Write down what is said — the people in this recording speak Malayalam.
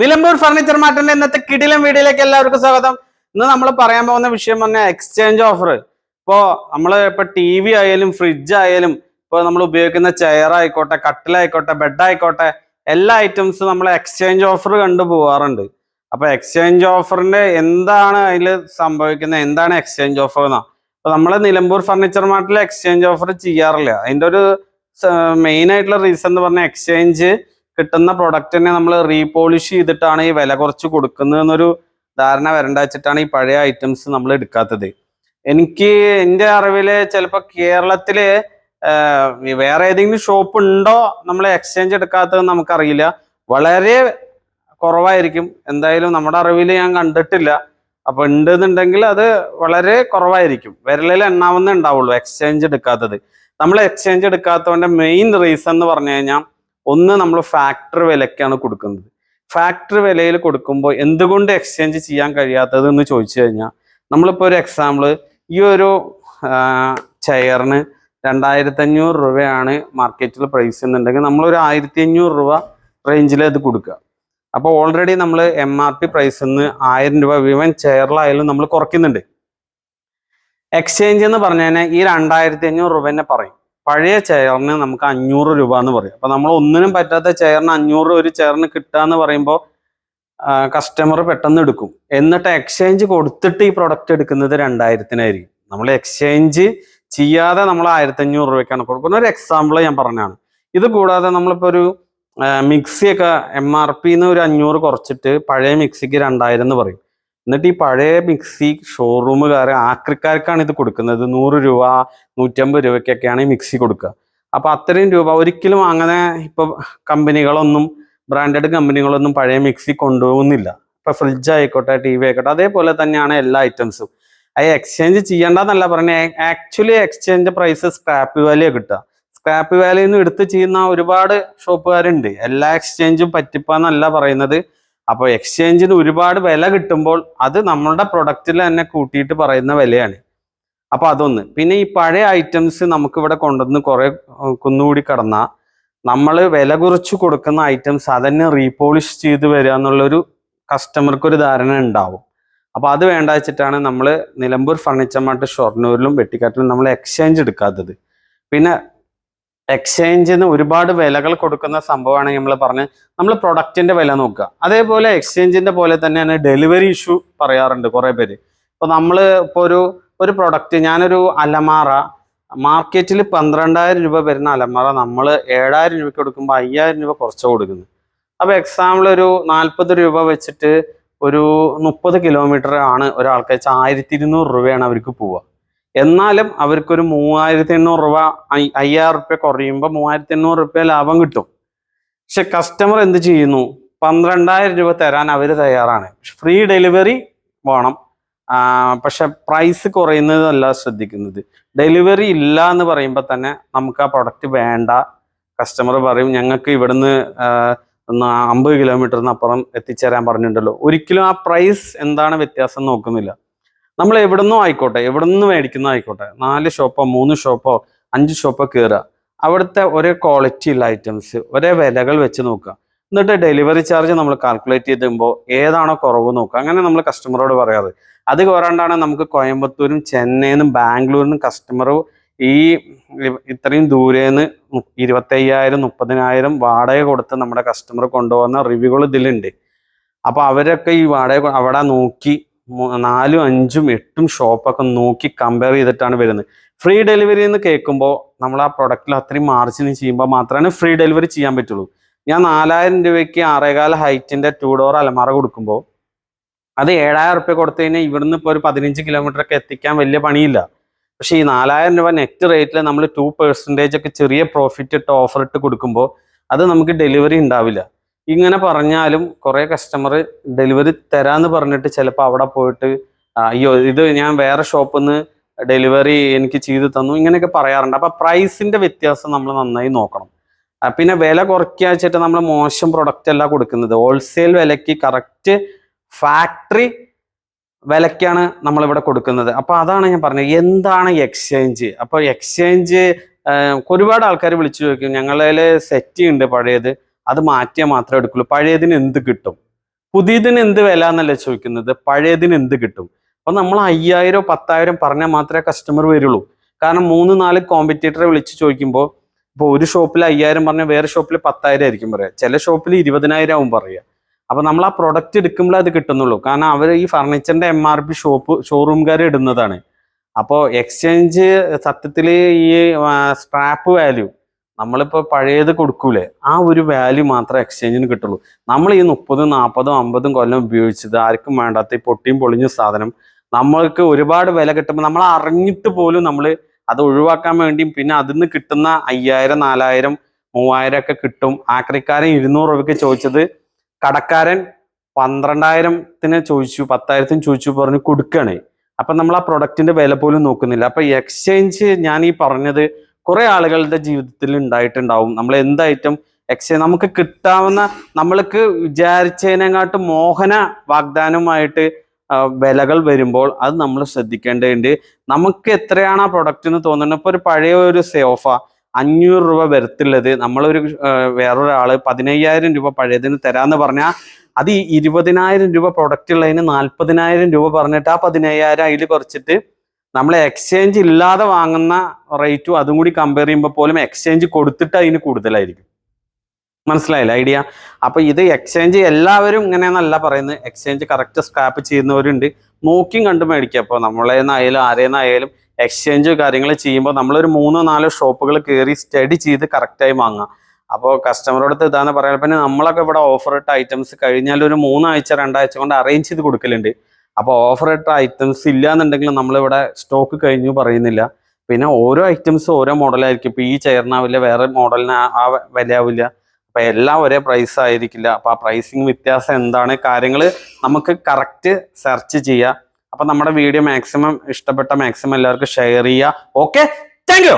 നിലമ്പൂർ ഫർണിച്ചർ മാർട്ടിന്റെ ഇന്നത്തെ കിടിലം വീഡിയോയിലേക്ക് എല്ലാവർക്കും സ്വാഗതം. ഇന്ന് നമ്മൾ പറയാൻ പോകുന്ന വിഷയം പറഞ്ഞ എക്സ്ചേഞ്ച് ഓഫർ ഇപ്പോ നമ്മൾ ഇപ്പൊ ടി വി ആയാലും ഫ്രിഡ്ജ് ആയാലും ഇപ്പൊ നമ്മൾ ഉപയോഗിക്കുന്ന ചെയർ ആയിക്കോട്ടെ കട്ടിലായിക്കോട്ടെ ബെഡ് ആയിക്കോട്ടെ എല്ലാ ഐറ്റംസും നമ്മൾ എക്സ്ചേഞ്ച് ഓഫർ കണ്ടു പോവാറുണ്ട്. അപ്പൊ എക്സ്ചേഞ്ച് ഓഫറിന്റെ എന്താണ് അതിൽ സംഭവിക്കുന്നത്? എന്താണ് എക്സ്ചേഞ്ച് ഓഫർ എന്നാ അപ്പൊ നമ്മൾ നിലമ്പൂർ ഫർണിച്ചർ മാർട്ടിൽ എക്സ്ചേഞ്ച് ഓഫർ ചെയ്യാറില്ല. അതിന്റെ ഒരു മെയിൻ ആയിട്ടുള്ള റീസൺ എന്ന് പറഞ്ഞാൽ എക്സ്ചേഞ്ച് കിട്ടുന്ന പ്രൊഡക്റ്റിനെ നമ്മൾ റീപോളിഷ് ചെയ്തിട്ടാണ് ഈ വില കുറച്ച് കൊടുക്കുന്നത് എന്നൊരു ധാരണ വരണ്ട വെച്ചിട്ടാണ് ഈ പഴയ ഐറ്റംസ് നമ്മൾ എടുക്കാത്തത്. എനിക്ക് എന്റെ അറിവിൽ ചിലപ്പോൾ കേരളത്തിൽ വേറെ ഏതെങ്കിലും ഷോപ്പ് ഉണ്ടോ നമ്മൾ എക്സ്ചേഞ്ച് എടുക്കാത്തത് നമുക്കറിയില്ല. വളരെ കുറവായിരിക്കും. എന്തായാലും നമ്മുടെ അറിവിൽ ഞാൻ കണ്ടിട്ടില്ല. അപ്പൊ ഉണ്ടെന്നുണ്ടെങ്കിൽ അത് വളരെ കുറവായിരിക്കും. വിരലിൽ എണ്ണാവുന്നേ ഉണ്ടാവുള്ളൂ എക്സ്ചേഞ്ച് എടുക്കാത്തത്. നമ്മൾ എക്സ്ചേഞ്ച് എടുക്കാത്തതിന്റെ മെയിൻ റീസൺ എന്ന് പറഞ്ഞു കഴിഞ്ഞാൽ ഒന്ന് നമ്മൾ ഫാക്ടർ വിലക്കാണ് കൊടുക്കുന്നത്. ഫാക്ടർ വിലയിൽ കൊടുക്കുമ്പോൾ എന്തുകൊണ്ട് എക്സ്ചേഞ്ച് ചെയ്യാൻ കഴിയാത്തത് എന്ന് ചോദിച്ചു കഴിഞ്ഞാൽ നമ്മളിപ്പോൾ ഒരു എക്സാമ്പിൾ ഈ ഒരു ചെയറിന് രണ്ടായിരത്തി അഞ്ഞൂറ് രൂപയാണ് മാർക്കറ്റിൽ പ്രൈസ് എന്നുണ്ടെങ്കിൽ നമ്മളൊരു ആയിരത്തി അഞ്ഞൂറ് രൂപ റേഞ്ചിൽ അത് കൊടുക്കുക. അപ്പോൾ ഓൾറെഡി നമ്മൾ എം ആർ പി പ്രൈസിൽ നിന്ന് ആയിരം രൂപ വിവൻ ചെയറിലായാലും നമ്മൾ കുറയ്ക്കുന്നുണ്ട്. എക്സ്ചേഞ്ച് എന്ന് പറഞ്ഞു കഴിഞ്ഞാൽ ഈ രണ്ടായിരത്തി അഞ്ഞൂറ് രൂപ തന്നെ പറയും. പഴയ ചെയറിന് നമുക്ക് അഞ്ഞൂറ് രൂപ എന്ന് പറയും. അപ്പൊ നമ്മൾ ഒന്നിനും പറ്റാത്ത ചെയറിന് അഞ്ഞൂറ് ഒരു ചെയറിന് കിട്ടുക എന്ന് പറയുമ്പോൾ കസ്റ്റമർ പെട്ടെന്ന് എടുക്കും. എന്നിട്ട് എക്സ്ചേഞ്ച് കൊടുത്തിട്ട് ഈ പ്രൊഡക്റ്റ് എടുക്കുന്നത് രണ്ടായിരത്തിനായിരിക്കും. നമ്മൾ എക്സ്ചേഞ്ച് ചെയ്യാതെ നമ്മൾ ആയിരത്തി അഞ്ഞൂറ് രൂപയ്ക്കാണ് കൊടുക്കുന്നത്. ഒരു എക്സാമ്പിൾ ഞാൻ പറഞ്ഞാണ് ഇത് കൂടാതെ നമ്മളിപ്പോൾ ഒരു മിക്സിയൊക്കെ എം ആർ പിന്ന് ഒരു അഞ്ഞൂറ് കുറച്ചിട്ട് പഴയ മിക്സിക്ക് രണ്ടായിരം എന്ന് പറയും. എന്നിട്ട് ഈ പഴയ മിക്സി ഷോറൂമുകാരെ ആക്രിക്കാർക്കാണ് ഇത് കൊടുക്കുന്നത്. നൂറ് രൂപ നൂറ്റമ്പത് രൂപയ്ക്കൊക്കെയാണ് ഈ മിക്സി കൊടുക്കുക. അപ്പോൾ അത്രയും രൂപ ഒരിക്കലും അങ്ങനെ ഇപ്പൊ കമ്പനികളൊന്നും ബ്രാൻഡഡ് കമ്പനികളൊന്നും പഴയ മിക്സി കൊണ്ടുപോകുന്നില്ല. ഇപ്പൊ ഫ്രിഡ്ജ് ആയിക്കോട്ടെ ടി വി ആയിക്കോട്ടെ അതേപോലെ തന്നെയാണ് എല്ലാ ഐറ്റംസും അത് എക്സ്ചേഞ്ച് ചെയ്യേണ്ടെന്നല്ല പറഞ്ഞത് actually exchange price scrap value കിട്ടുക. സ്ക്രാപ്പ് വാല്യൂന്ന് നിന്ന് എടുത്ത് ചെയ്യുന്ന ഒരുപാട് ഷോപ്പുകാരുണ്ട് എല്ലാ എക്സ്ചേഞ്ചും പറ്റിപ്പാന്നല്ല പറയുന്നത്. അപ്പോൾ എക്സ്ചേഞ്ചിന് ഒരുപാട് വില കിട്ടുമ്പോൾ അത് നമ്മളുടെ പ്രൊഡക്റ്റിൽ തന്നെ കൂട്ടിയിട്ട് പറയുന്ന വിലയാണ്. അപ്പോൾ അതൊന്ന്. പിന്നെ ഈ പഴയ ഐറ്റംസ് നമുക്ക് ഇവിടെ കൊണ്ടുവന്ന് കുറേ കുന്നുകൂടി കടന്നാൽ നമ്മൾ വില കുറച്ച് കൊടുക്കുന്ന ഐറ്റംസ് അതന്നെ റീപോളിഷ് ചെയ്ത് വരിക എന്നുള്ളൊരു കസ്റ്റമർക്ക് ഒരു ധാരണ ഉണ്ടാവും. അപ്പോൾ അത് വേണ്ട വെച്ചിട്ടാണ് നമ്മൾ നിലമ്പൂർ ഫർണിച്ചർ മാർട്ട് ഷൊർണൂരിലും വെട്ടിക്കാട്ടിലും നമ്മൾ എക്സ്ചേഞ്ച് എടുക്കാത്തത്. പിന്നെ എക്സ്ചേഞ്ചിന് ഒരുപാട് വിലകൾ കൊടുക്കുന്ന സംഭവമാണ് നമ്മൾ പറഞ്ഞ് നമ്മൾ പ്രൊഡക്റ്റിന്റെ വില നോക്കുക. അതേപോലെ എക്സ്ചേഞ്ചിന്റെ പോലെ തന്നെയാണ് ഡെലിവറി ഇഷ്യൂ പറയാറുണ്ട് കുറെ പേര്. ഇപ്പൊ നമ്മൾ ഇപ്പോൾ ഒരു ഒരു പ്രൊഡക്റ്റ് ഞാനൊരു അലമാറ മാർക്കറ്റിൽ പന്ത്രണ്ടായിരം രൂപ വരുന്ന അലമാറ നമ്മൾ ഏഴായിരം രൂപയ്ക്ക് കൊടുക്കുമ്പോൾ അയ്യായിരം രൂപ കുറച്ച് കൊടുക്കുന്നു. അപ്പോൾ എക്സാമ്പിൾ ഒരു നാൽപ്പത് രൂപ വെച്ചിട്ട് ഒരു മുപ്പത് കിലോമീറ്റർ ആണ് ഒരാൾക്ക് വെച്ചാൽ ആയിരത്തി ഇരുന്നൂറ് രൂപയാണ് അവർക്ക് പോവുക. എന്നാലും അവർക്കൊരു മൂവായിരത്തി എണ്ണൂറ് രൂപ അയ്- അയ്യായിരം റുപ്യ കുറയുമ്പോൾ മൂവായിരത്തി എണ്ണൂറ് റുപ്യ ലാഭം കിട്ടും. പക്ഷെ കസ്റ്റമർ എന്ത് ചെയ്യുന്നു? പന്ത്രണ്ടായിരം രൂപ തരാൻ അവർ തയ്യാറാണ്. ഫ്രീ ഡെലിവറി വേണം. പക്ഷെ പ്രൈസ് കുറയുന്നതല്ല ശ്രദ്ധിക്കുന്നത്. ഡെലിവറി ഇല്ല എന്ന് പറയുമ്പോൾ തന്നെ നമുക്ക് ആ പ്രൊഡക്റ്റ് വേണ്ട. കസ്റ്റമർ പറയും ഞങ്ങൾക്ക് ഇവിടുന്ന് അമ്പത് കിലോമീറ്ററിന് അപ്പുറം എത്തിച്ചേരാൻ പറഞ്ഞിട്ടുണ്ടല്ലോ. ഒരിക്കലും ആ പ്രൈസ് എന്താണ് വ്യത്യാസം നോക്കുന്നില്ല. നമ്മൾ എവിടുന്നോ ആയിക്കോട്ടെ എവിടുന്ന് മേടിക്കുന്നോ ആയിക്കോട്ടെ നാല് ഷോപ്പോ മൂന്ന് ഷോപ്പോ അഞ്ച് ഷോപ്പോ കയറുക അവിടുത്തെ ഒരേ ക്വാളിറ്റി ഉള്ള ഐറ്റംസ് ഒരേ വിലകൾ വെച്ച് നോക്കുക. എന്നിട്ട് ഡെലിവറി ചാർജ് നമ്മൾ കാൽക്കുലേറ്റ് ചെയ്തുമ്പോൾ ഏതാണോ കുറവ് നോക്കുക. അങ്ങനെ നമ്മൾ കസ്റ്റമറോട് പറയാറ്. അത് പോരാണ്ടാണ് നമുക്ക് കോയമ്പത്തൂരും ചെന്നൈന്നും ബാംഗ്ലൂരിനും കസ്റ്റമർ ഈ ഇത്രയും ദൂരേന്ന് ഇരുപത്തയ്യായിരം മുപ്പതിനായിരം വാടക കൊടുത്ത് നമ്മുടെ കസ്റ്റമർ കൊണ്ടുപോകുന്ന റിവ്യൂകൾ ഇതിലുണ്ട്. അപ്പോൾ അവരൊക്കെ ഈ വാടക അവിടെ നോക്കി നാലും അഞ്ചും എട്ടും ഷോപ്പൊക്കെ നോക്കി കമ്പയർ ചെയ്തിട്ടാണ് വരുന്നത്. ഫ്രീ ഡെലിവറി എന്ന് കേൾക്കുമ്പോൾ നമ്മൾ ആ പ്രൊഡക്റ്റിൽ അത്രയും മാർജിൻ ചെയ്യുമ്പോൾ മാത്രമാണ് ഫ്രീ ഡെലിവറി ചെയ്യാൻ പറ്റുള്ളൂ. ഞാൻ നാലായിരം രൂപയ്ക്ക് ആറേകാല ഹൈറ്റിന്റെ ടൂ ഡോർ അലമാറ കൊടുക്കുമ്പോൾ അത് ഏഴായിരം റുപ്യ കൊടുത്തു കഴിഞ്ഞാൽ ഇവിടുന്ന് ഇപ്പോൾ ഒരു പതിനഞ്ച് കിലോമീറ്റർ ഒക്കെ എത്തിക്കാൻ വലിയ പണിയില്ല. പക്ഷേ ഈ നാലായിരം രൂപ നെറ്റ് റേറ്റിൽ നമ്മൾ ടു പെർസെന്റേജ് ഒക്കെ ചെറിയ പ്രോഫിറ്റ് ഇട്ട് ഓഫർ ഇട്ട് കൊടുക്കുമ്പോൾ അത് നമുക്ക് ഡെലിവറി ഉണ്ടാവില്ല. ഇങ്ങനെ പറഞ്ഞാലും കുറെ കസ്റ്റമർ ഡെലിവറി തരാന്ന് പറഞ്ഞിട്ട് ചിലപ്പോൾ അവിടെ പോയിട്ട് അയ്യോ ഇത് ഞാൻ വേറെ ഷോപ്പിൽ നിന്ന് ഡെലിവറി എനിക്ക് ചെയ്തു തന്നു ഇങ്ങനെയൊക്കെ പറയാറുണ്ട്. അപ്പൊ പ്രൈസിന്റെ വ്യത്യാസം നമ്മൾ നന്നായി നോക്കണം. പിന്നെ വില കുറയ്ക്കുക വെച്ചിട്ട് നമ്മൾ മോശം പ്രൊഡക്റ്റ് അല്ല കൊടുക്കുന്നത്. ഹോൾസെയിൽ വിലയ്ക്ക് കറക്റ്റ് ഫാക്ടറി വിലക്കാണ് നമ്മളിവിടെ കൊടുക്കുന്നത്. അപ്പോൾ അതാണ് ഞാൻ പറഞ്ഞത്. എന്താണ് എക്സ്ചേഞ്ച് അപ്പോൾ എക്സ്ചേഞ്ച് ഒരുപാട് ആൾക്കാർ വിളിച്ചു ചോദിക്കും. ഞങ്ങളിൽ സെറ്റ് ഉണ്ട് പഴയത്. അത് മാറ്റിയാൽ മാത്രമേ എടുക്കുള്ളൂ. പഴയതിന് എന്ത് കിട്ടും? പുതിയതിന് എന്ത് വില എന്നല്ല ചോദിക്കുന്നത്? പഴയതിന് എന്ത് കിട്ടും? അപ്പൊ നമ്മൾ അയ്യായിരം പത്തായിരം പറഞ്ഞാൽ മാത്രമേ കസ്റ്റമർ വരുള്ളൂ. കാരണം മൂന്ന് നാല് കോമ്പറ്റേറ്ററെ വിളിച്ച് ചോദിക്കുമ്പോൾ ഇപ്പോൾ ഒരു ഷോപ്പിൽ അയ്യായിരം പറഞ്ഞാൽ വേറെ ഷോപ്പിൽ പത്തായിരം ആയിരിക്കും പറയുക ചില ഷോപ്പിൽ ഇരുപതിനായിരം ആവും പറയുക അപ്പൊ നമ്മൾ ആ പ്രൊഡക്റ്റ് എടുക്കുമ്പോൾ അത് കിട്ടുന്നുള്ളൂ. കാരണം അവർ ഈ ഫർണിച്ചറിന്റെ എം ആർ പി ഷോപ്പ് ഷോറൂംകാർ ഇടുന്നതാണ്. അപ്പോൾ എക്സ്ചേഞ്ച് സത്യത്തിൽ ഈ സ്ട്രാപ്പ് വാല്യൂ നമ്മളിപ്പോൾ പഴയത് കൊടുക്കൂലേ? ആ ഒരു വാല്യൂ മാത്രമേ എക്സ്ചേഞ്ചിന് കിട്ടുള്ളൂ. നമ്മൾ ഈ മുപ്പതും നാൽപ്പതും അമ്പതും കൊല്ലം ഉപയോഗിച്ചത് ആർക്കും വേണ്ടാത്ത ഈ പൊട്ടിയും പൊളിഞ്ഞ സാധനം നമ്മൾക്ക് ഒരുപാട് വില കിട്ടുമ്പോൾ നമ്മൾ അറിഞ്ഞിട്ട് പോലും നമ്മൾ അത് ഒഴിവാക്കാൻ വേണ്ടിയും പിന്നെ അതിൽ നിന്ന് കിട്ടുന്ന അയ്യായിരം നാലായിരം മൂവായിരം ഒക്കെ കിട്ടും. ആക്രിക്കാരൻ ഇരുന്നൂറ് രൂപയ്ക്ക് ചോദിച്ചത് കടക്കാരൻ പന്ത്രണ്ടായിരത്തിന് ചോദിച്ചു പത്തായിരത്തിന് ചോദിച്ചു പറഞ്ഞ് കൊടുക്കുകയാണ് അപ്പൊ നമ്മൾ ആ പ്രൊഡക്റ്റിന്റെ വില പോലും നോക്കുന്നില്ല. അപ്പൊ എക്സ്ചേഞ്ച് ഞാൻ ഈ പറഞ്ഞത് കുറെ ആളുകളുടെ ജീവിതത്തിൽ ഉണ്ടായിട്ടുണ്ടാവും. നമ്മൾ എന്ത് ഐറ്റം എക്സ്ചേഞ്ച് നമുക്ക് കിട്ടാവുന്ന നമ്മൾക്ക് വിചാരിച്ചതിനെക്കാട്ടും മോഹന വാഗ്ദാനമായിട്ട് വിലകൾ വരുമ്പോൾ അത് നമ്മൾ ശ്രദ്ധിക്കേണ്ടതുണ്ട്. നമുക്ക് എത്രയാണ് ആ പ്രൊഡക്റ്റിന് തോന്നുന്നത്? ഇപ്പൊ ഒരു പഴയ ഒരു സോഫ അഞ്ഞൂറ് രൂപ വരത്തുള്ളത് നമ്മളൊരു വേറൊരാൾ പതിനയ്യായിരം രൂപ പഴയതിന് തരാന്ന് പറഞ്ഞാൽ അത് ഇരുപതിനായിരം രൂപ പ്രൊഡക്റ്റ് ഉള്ളതിന് നാൽപ്പതിനായിരം രൂപ പറഞ്ഞിട്ട് ആ പതിനയ്യായിരം അതിൽ കുറച്ചിട്ട് നമ്മൾ എക്സ്ചേഞ്ച് ഇല്ലാതെ വാങ്ങുന്ന റേറ്റും അതും കൂടി കമ്പയർ ചെയ്യുമ്പോൾ പോലും എക്സ്ചേഞ്ച് കൊടുത്തിട്ട് അതിന് കൂടുതലായിരിക്കും. മനസ്സിലായില്ല ഐഡിയ അപ്പോൾ ഇത് എക്സ്ചേഞ്ച് എല്ലാവരും ഇങ്ങനെയെന്നല്ല പറയുന്നത്. എക്സ്ചേഞ്ച് കറക്റ്റ് സ്ക്രാപ്പ് ചെയ്യുന്നവരുണ്ട്. നോക്കിയും കണ്ട് മേടിക്കുക അപ്പോൾ നമ്മളേന്നായാലും ആരേന്നായാലും എക്സ്ചേഞ്ച് കാര്യങ്ങൾ ചെയ്യുമ്പോൾ നമ്മളൊരു മൂന്നോ നാലോ ഷോപ്പുകൾ കയറി സ്റ്റഡി ചെയ്ത് കറക്റ്റായി വാങ്ങാം. അപ്പോൾ കസ്റ്റമറോടത്ത് ഇതാന്ന് പറയാൻ പിന്നെ നമ്മളൊക്കെ ഇവിടെ ഓഫർ ഇട്ട ഐറ്റംസ് കഴിഞ്ഞാൽ ഒരു മൂന്നാഴ്ച രണ്ടാഴ്ച കൊണ്ട് അറേഞ്ച് ചെയ്ത് കൊടുക്കലുണ്ട്. അപ്പോൾ ഓഫർ ഇട്ട ഐറ്റംസ് ഇല്ല എന്നുണ്ടെങ്കിൽ നമ്മളിവിടെ സ്റ്റോക്ക് കഴിഞ്ഞു പറയുന്നില്ല. പിന്നെ ഓരോ ഐറ്റംസ് ഓരോ മോഡലായിരിക്കും ഇപ്പൊ ഈ ചെയറിനാവില്ല വേറെ മോഡലിന് ആ വില അപ്പോൾ അപ്പൊ എല്ലാം ഒരേ പ്രൈസ് ആയിരിക്കില്ല. അപ്പോൾ ആ പ്രൈസിങ് വ്യത്യാസം എന്താണ്? കാര്യങ്ങൾ നമുക്ക് കറക്റ്റ് സെർച്ച് ചെയ്യാം. അപ്പൊ നമ്മുടെ വീഡിയോ മാക്സിമം ഇഷ്ടപ്പെട്ട മാക്സിമം എല്ലാവർക്കും ഷെയർ ചെയ്യുക ഓക്കെ താങ്ക്